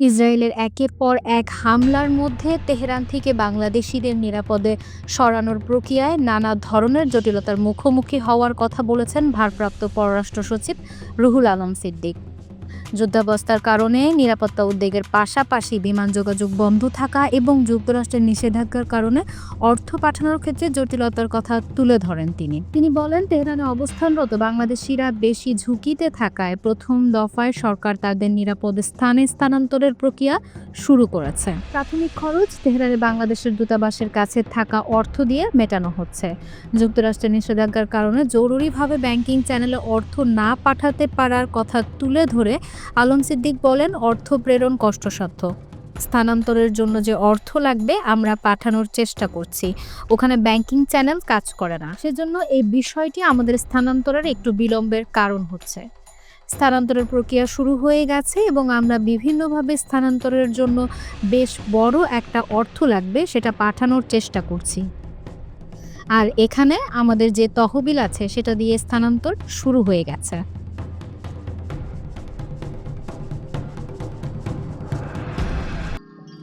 ইসরায়েলের একের পর এক হামলার মধ্যে তেহরান থেকে বাংলাদেশিদের নিরাপদে সরানোর প্রক্রিয়ায় নানা ধরনের জটিলতার মুখোমুখি হওয়ার কথা বলেছেন ভারপ্রাপ্ত পররাষ্ট্র সচিব রুহুল আলম সিদ্দিক। যুদ্ধাবস্থার কারণে নিরাপত্তা উদ্বেগের পাশাপাশি বিমান যোগাযোগ বন্ধ থাকা এবং যুক্তরাষ্ট্রের নিষেধাজ্ঞার কারণে অর্থ পাঠানোর ক্ষেত্রে জটিলতার কথা তুলে ধরেন তিনি। তিনি বলেন, তেহরানে অবস্থানরত বাংলাদেশিরা বেশি ঝুঁকিতে থাকায় প্রথম দফায় সরকার তাদের নিরাপদ স্থানে স্থানান্তরের প্রক্রিয়া শুরু করেছে। প্রাথমিক খরচ তেহরানে বাংলাদেশের দূতাবাসের কাছে থাকা অর্থ দিয়ে মেটানো হচ্ছে। যুক্তরাষ্ট্রের নিষেধাজ্ঞার কারণে জরুরিভাবে ব্যাংকিং চ্যানেলে অর্থ না পাঠাতে পারার কথা তুলে ধরে আলম সিদ্দিক বলেন, অর্থ প্রেরণ কষ্টসাধ্য। স্থানান্তরের জন্য যে অর্থ লাগবে, আমরা পাঠানোর চেষ্টা করছি। ওখানে ব্যাংকিং চ্যানেল কাজ করে না। সেজন্য এই বিষয়টি আমাদের স্থানান্তরের একটু বিলম্বের কারণ হচ্ছে। স্থানান্তরের প্রক্রিয়া শুরু হয়ে গেছে এবং আমরা বিভিন্নভাবে স্থানান্তরের জন্য বেশ বড় একটা অর্থ লাগবে, সেটা পাঠানোর চেষ্টা করছি। আর এখানে আমাদের যে তহবিল আছে, সেটা দিয়ে স্থানান্তর শুরু হয়ে গেছে।